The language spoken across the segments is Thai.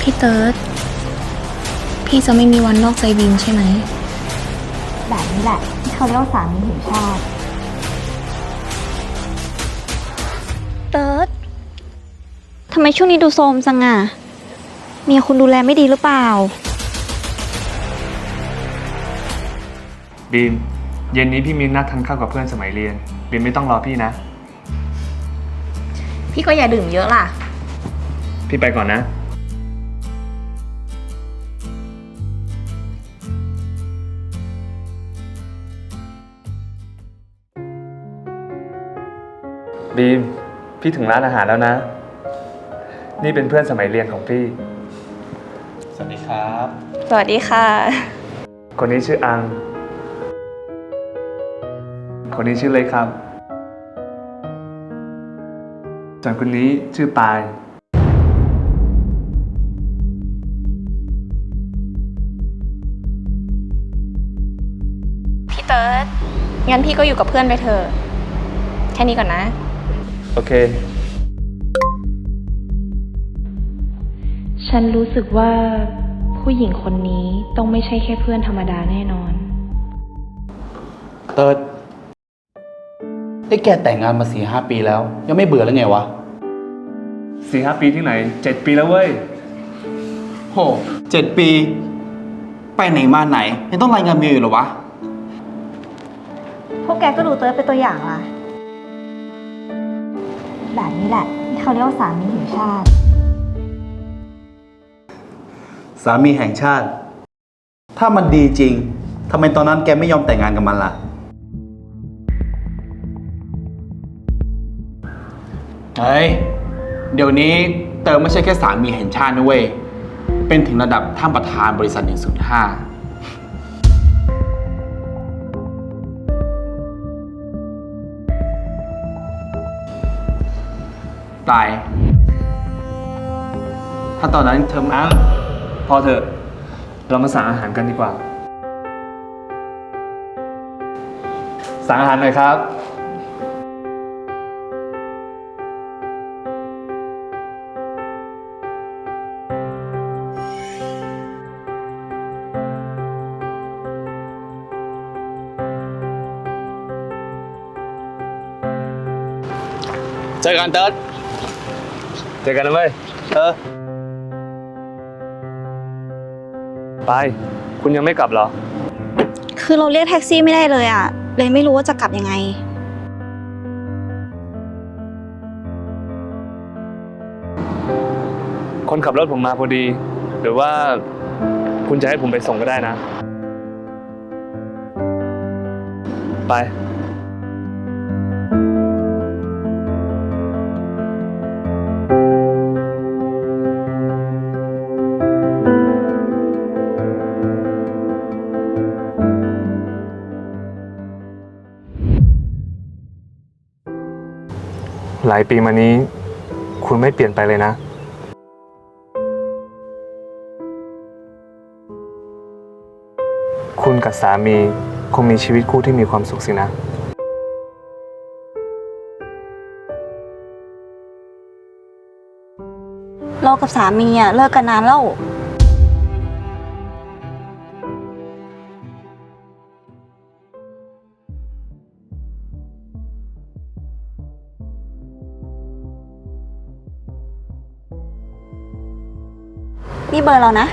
พี่เติร์ดพี่จะไม่มีวันนอกใจบีมใช่ไหม แบบนี้แหละที่เขาเรียกว่าสามีแห่งชาติเติร์ดทำไมช่วงนี้ดูโทรมจังอะเมียคุณดูแลไม่ดีหรือเปล่า บีม เย็นนี้พี่มีนัดทานข้าวกับเพื่อนสมัยเรียน บีมไม่ต้องรอพี่นะ พี่ก็อย่าดื่มเยอะล่ะ พี่ไปก่อนนะ บีม พี่ถึงร้านอาหารแล้วนะ นี่เป็นเพื่อนสมัยเรียนของพี่ สวัสดีครับ สวัสดีค่ะ คนนี้ชื่ออัง คนนี้ชื่อเล็กครับ ส่วนคนนี้ชื่อปาย พี่เติร์ดงั้นพี่ก็อยู่กับเพื่อนไปเถอะ แค่นี้ก่อนนะ โอเค ฉันรู้สึกว่าผู้หญิงคนนี้ต้องไม่ใช่แค่เพื่อนธรรมดาแน่นอน เติร์ดได้แกแต่งงานมาสี่ห้าปีแล้ว ยังไม่เบื่อแล้วไงวะสี่ห้าปีที่ไหนเจ็ดปีแล้วเว้ย โหเจ็ดปี ไปไหนมาไหนยังต้องรายงานเมียอยู่เหรอวะ พวกแกก็ดูเติร์ดเป็นตัวอย่างล่ะ แบบนี้แหละที่เขาเรียกว่าสามีแห่งชาติ สามีแห่งชาติ ถ้ามันดีจริงทำไมตอนนั้นแกไม่ยอมแต่งงานกับมันล่ะ เฮ้ย เดี๋ยวนี้เติมไม่ใช่แค่สามีแห่งชาตินะเว้ย เป็นถึงระดับท่านประธานบริษัท 105 ตาย ถ้าตอนนั้นเธออังพอเถอะ เรามาสั่งอาหารกันดีกว่า สั่งอาหารหน่อยครับ เจอกันเติร์ด เจอกันนะเว้ย เออ ไป คุณยังไม่กลับเหรอ คือเราเรียกแท็กซี่ไม่ได้เลยอะเลยไม่รู้ว่าจะกลับยังไง คนขับรถผมมาพอดี หรือว่า คุณจะให้ผมไปส่งก็ได้นะ ไป หลายปีมานี้ คุณไม่เปลี่ยนไปเลยนะ คุณกับสามีคงมีชีวิตคู่ที่มีความสุขสินะ เรากับสามีอะเลิกกันนานแล้ว นี่เบอร์เรานะ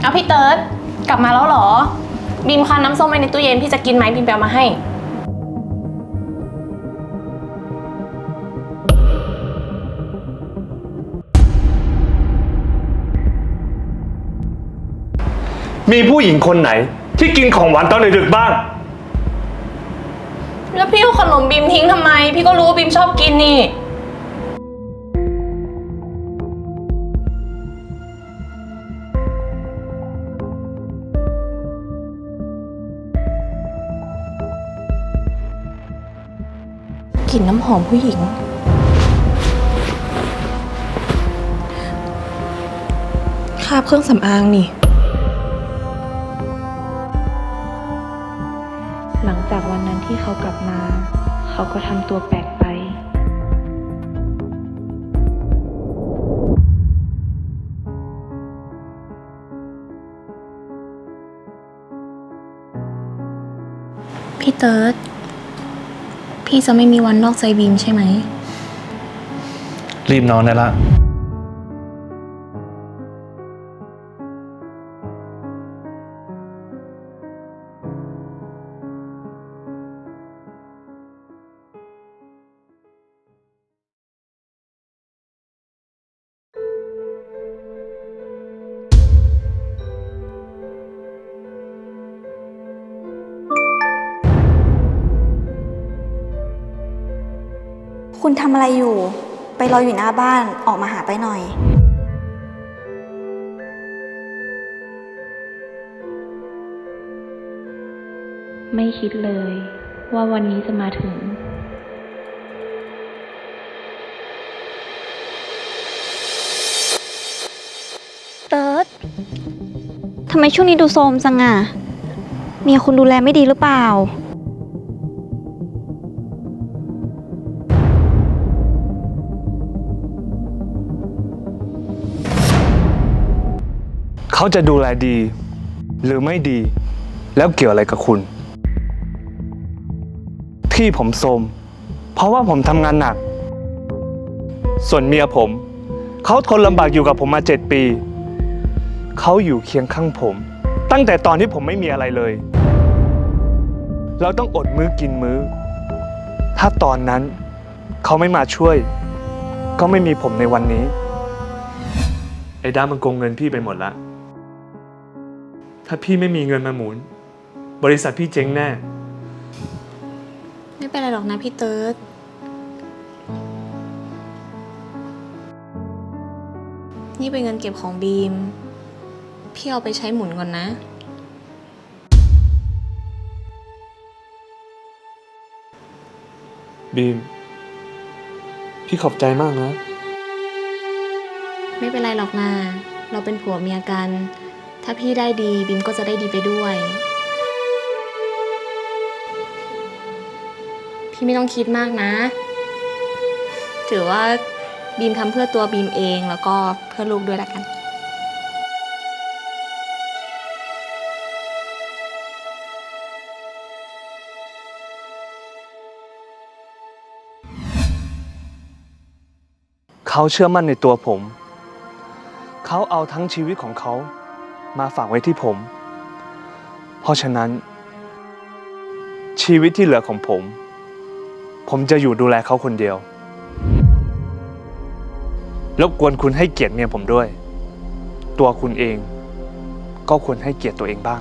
เอาพี่เติร์ดกลับมาแล้วเหรอ บีมคันน้ำส้มไว้ในตู้เย็นพี่จะกินไหมบีมไปเอามาให้ มีผู้หญิงคนไหน ที่กินของหวานตอนดึกๆบ้าง แล้วพี่เอาขนมบีมทิ้งทำไม พี่ก็รู้ว่าบีมชอบกินนี่ ลิ่นน้ำหอมผู้หญิง คาบเครื่องสำอางนี่ หลังจากวันนั้นที่เขากลับมา เขาก็ทำตัวแปลกไป พี่เติร์ด พี่จะไม่มีวันนอกใจบีมใช่ไหม รีบนอนได้ละ คุณทำอะไรอยู่ ไปรออยู่หน้าบ้านออกมาหาไปหน่อย ไม่คิดเลยว่าวันนี้จะมาถึง เติร์ดทำไมช่วงนี้ดูโทรมจังอะเมียคุณดูแลไม่ดีหรือเปล่า เขาจะดูแลดี หรือไม่ดี แล้วเกี่ยวอะไรกับคุณ ที่ผมโทรมเพราะว่าผมทำงานหนัก ส่วนเมียผม เขาทนลำบากอยู่กับผมมาเจ็ดปี เขาอยู่เคียงข้างผม ตั้งแต่ตอนที่ผมไม่มีอะไรเลย เราต้องอดมื้อกินมื้อ ถ้าตอนนั้น เขาไม่มาช่วย ก็ไม่มีผมในวันนี้ ไอ้ด้ามันโกงเงินพี่ไปหมดละ ถ้าพี่ไม่มีเงินมาหมุน บริษัทพี่เจ๊งแน่ ไม่เป็นไรหรอกนะพี่เติร์ดนี่เป็นเงินเก็บของบีม พี่เอาไปใช้หมุนก่อนนะ บีม พี่ขอบใจมากนะ ไม่เป็นไรหรอกนา เราเป็นผัวเมียกัน ถ้าพี่ได้ดีบีมก็จะได้ดีไปด้วย พี่ไม่ต้องคิดมากนะ ถือว่าบีมทำเพื่อตัวบีมเองแล้วก็เพื่อลูกด้วยละกันเขาเชื่อมั่นในตัวผม เขาเอาทั้งชีวิตของเขา มาฝากไว้ที่ผม เพราะฉะนั้น ชีวิตที่เหลือของผม ผมจะอยู่ดูแลเขาคนเดียวรบกวนคุณให้เกียรติเมียผมด้วย ตัวคุณเองก็ควรให้เกียรติตัวเองบ้าง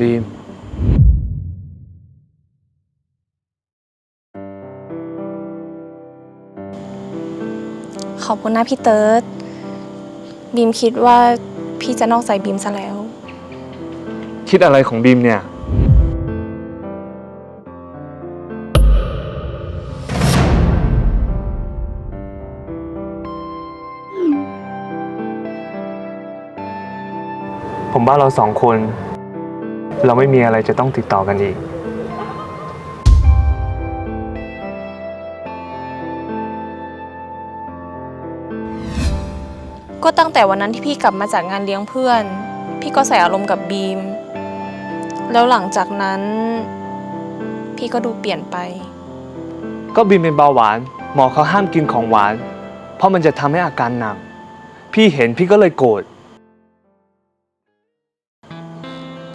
บีมขอบคุณนะพี่เติร์ดบีมคิดว่าพี่จะนอกใจบีมซะแล้ว คิดอะไรของบีมเนี่ย ผมว่าเราสองคน เราไม่มีอะไรจะต้องติดต่อกันอีก ก็ตั้งแต่วันนั้นที่พี่กลับมาจากงานเลี้ยงเพื่อน พี่ก็ใส่อารมณ์กับบีม แล้วหลังจากนั้น พี่ก็ดูเปลี่ยนไป ก็บีมเป็นเบาหวาน หมอเขาห้ามกินของหวาน เพราะมันจะทำให้อาการหนัก พี่เห็นพี่ก็เลยโกรธ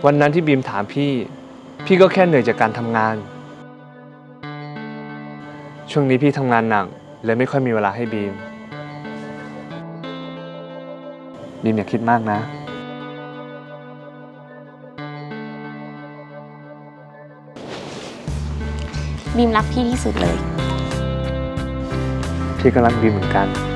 วันนั้นที่บีมถามพี่ พี่ก็แค่เหนื่อยจากการทำงาน ช่วงนี้พี่ทำงานหนักเลยไม่ค่อยมีเวลาให้บีม บีมอย่าคิดมากนะ บีมรักพี่ที่สุดเลย พี่ก็รักบีมเหมือนกัน